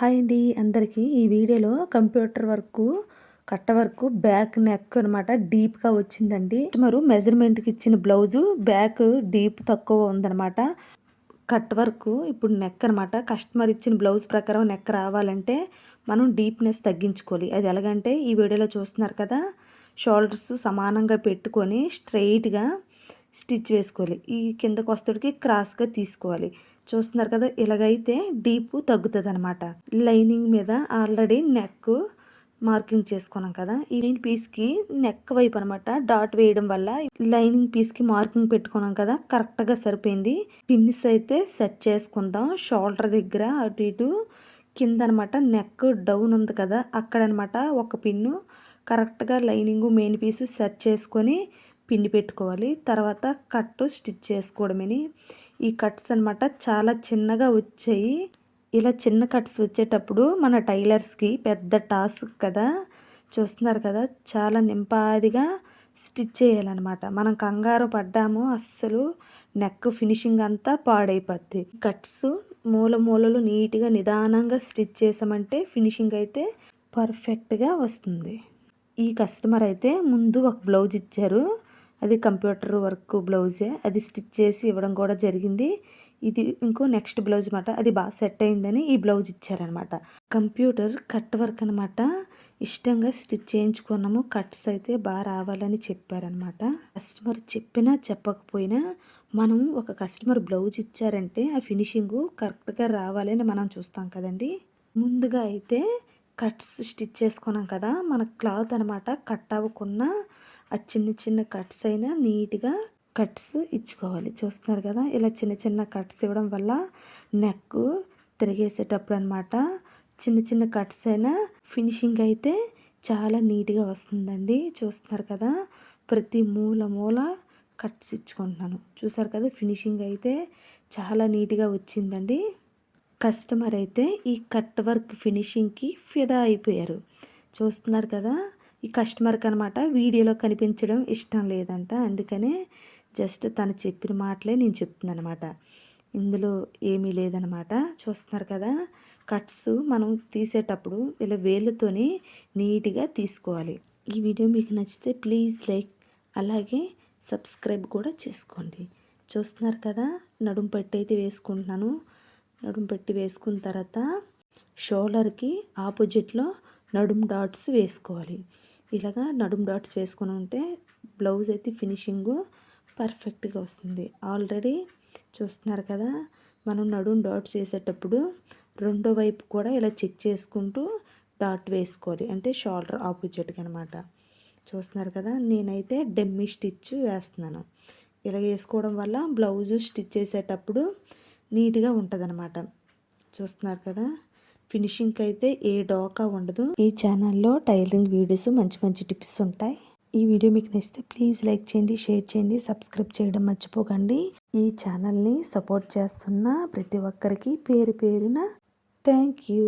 Hi అండి అందరికీ. ఈ వీడియోలో computer work cut work back neck అనమాట డీప్గా వచ్చిందండి. కస్టమరు మెజర్మెంట్కి ఇచ్చిన బ్లౌజు బ్యాక్ డీప్ తక్కువ ఉందన్నమాట కట్ వర్క్ ఇప్పుడు నెక్ అనమాట. కస్టమర్ ఇచ్చిన బ్లౌజ్ ప్రకారం నెక్ రావాలంటే మనం డీప్నెస్ తగ్గించుకోవాలి. అది ఎలాగంటే ఈ వీడియోలో చూస్తున్నారు కదా షోల్డర్స్ సమానంగా పెట్టుకొని స్ట్రైట్గా స్టిచ్ వేసుకోవాలి. ఈ కింద వస్తుడికి క్రాస్గా తీసుకోవాలి. చూస్తున్నారు కదా ఇలాగైతే డీప్ తగ్గుతుంది అనమాట లైనింగ్ మీద ఆల్రెడీ నెక్ మార్కింగ్ చేసుకున్నాం కదా ఈ పీస్కి నెక్ వైపు అనమాట డాట్ వేయడం వల్ల లైనింగ్ పీస్కి మార్కింగ్ పెట్టుకున్నాం కదా కరెక్ట్గా సరిపోయింది. పిన్స్ అయితే సెట్ చేసుకుందాం. షోల్డర్ దగ్గర అటు ఇటు కింద అనమాట నెక్ డౌన్ ఉంది కదా అక్కడ అనమాట ఒక పిన్ను కరెక్ట్గా లైనింగ్ మెయిన్ పీసు సెట్ చేసుకొని పిండి పెట్టుకోవాలి. తర్వాత కట్టు స్టిచ్ చేసుకోవడమని. ఈ కట్స్ అనమాట చాలా చిన్నగా వచ్చాయి. ఇలా చిన్న కట్స్ వచ్చేటప్పుడు మన టైలర్స్కి పెద్ద టాస్క్ కదా. చూస్తున్నారు కదా చాలా నింపాదిగా స్టిచ్ చేయాలన్నమాట. మనం కంగారు పడ్డాము అస్సలు నెక్ ఫినిషింగ్ అంతా పాడైపోద్ది. కట్స్ మూల మూలలు నీట్గా నిదానంగా స్టిచ్ చేసామంటే ఫినిషింగ్ అయితే పర్ఫెక్ట్గా వస్తుంది. ఈ కస్టమర్ అయితే ముందు ఒక బ్లౌజ్ ఇచ్చారు. అది కంప్యూటర్ వర్క్ బ్లౌజే. అది స్టిచ్ చేసి ఇవ్వడం కూడా జరిగింది. ఇది ఇంకో నెక్స్ట్ బ్లౌజ్ అనమాట అది బాగా సెట్ అయిందని ఈ బ్లౌజ్ ఇచ్చారనమాట కంప్యూటర్ కట్ వర్క్ అనమాట ఇష్టంగా స్టిచ్ చేయించుకున్నాము. కట్స్ అయితే బాగా రావాలని చెప్పారనమాట కస్టమర్ చెప్పినా చెప్పకపోయినా మనం ఒక కస్టమర్ బ్లౌజ్ ఇచ్చారంటే ఆ ఫినిషింగ్ కరెక్ట్గా రావాలని మనం చూస్తాం కదండి. ముందుగా అయితే కట్స్ స్టిచ్ చేసుకున్నాం కదా. మన క్లాత్ అనమాట కట్ అవ్వకుండా ఆ చిన్న చిన్న కట్స్ అయినా నీట్గా కట్స్ ఇచ్చుకోవాలి. చూస్తున్నారు కదా ఇలా చిన్న చిన్న కట్స్ ఇవ్వడం వల్ల నెక్ తిరిగేసేటప్పుడు అనమాట చిన్న చిన్న కట్స్ అయినా ఫినిషింగ్ అయితే చాలా నీట్గా వస్తుందండి. చూస్తున్నారు కదా ప్రతి మూల మూల కట్స్ ఇచ్చుకుంటున్నాను. చూసారు కదా ఫినిషింగ్ అయితే చాలా నీట్గా వచ్చిందండి. కస్టమర్ అయితే ఈ కట్ వర్క్ ఫినిషింగ్కి ఫిదా అయిపోయారు. చూస్తున్నారు కదా ఈ కస్టమర్కి అనమాట వీడియోలో కనిపించడం ఇష్టం లేదంట. అందుకనే జస్ట్ తను చెప్పిన మాటలే నేను చెప్తున్నాను అనమాట ఇందులో ఏమీ లేదనమాట చూస్తున్నారు కదా కట్స్ మనం తీసేటప్పుడు ఇలా వేళ్ళతోని నీట్గా తీసుకోవాలి. ఈ వీడియో మీకు నచ్చితే ప్లీజ్ లైక్ అలాగే సబ్స్క్రైబ్ కూడా చేసుకోండి. చూస్తున్నారు కదా నడుం పెట్టి అయితే వేసుకుంటున్నాను. నడుం పెట్టి వేసుకున్న తర్వాత షోల్డర్కి ఆపోజిట్లో నడుం డాట్స్ వేసుకోవాలి. ఇలాగా నడుం డాట్స్ వేసుకొని ఉంటే బ్లౌజ్ అయితే ఫినిషింగ్ పర్ఫెక్ట్గా వస్తుంది. ఆల్రెడీ చూస్తున్నారు కదా మనం నడుం డాట్స్ వేసేటప్పుడు రెండో వైపు కూడా ఇలా చెక్ చేసుకుంటూ డాట్ వేసుకోవాలి. అంటే షోల్డర్ ఆపోజిట్గా అనమాట చూస్తున్నారు కదా నేనైతే డెమ్మి స్టిచ్ వేస్తున్నాను. ఇలా వేసుకోవడం వల్ల బ్లౌజు స్టిచ్ చేసేటప్పుడు నీట్గా ఉంటుంది చూస్తున్నారు కదా ఫినిషింగ్ అయితే ఏ డోకా ఉండదు. ఈ ఛానల్లో టైలరింగ్ వీడియోస్ మంచి మంచి టిప్స్ ఉంటాయి. ఈ వీడియో మీకు నచ్చితే ప్లీజ్ లైక్ చేయండి షేర్ చేయండి సబ్స్క్రైబ్ చేయడం మర్చిపోకండి. ఈ ఛానల్ని సపోర్ట్ చేస్తున్న ప్రతి ఒక్కరికి పేరు పేరున థ్యాంక్ యూ.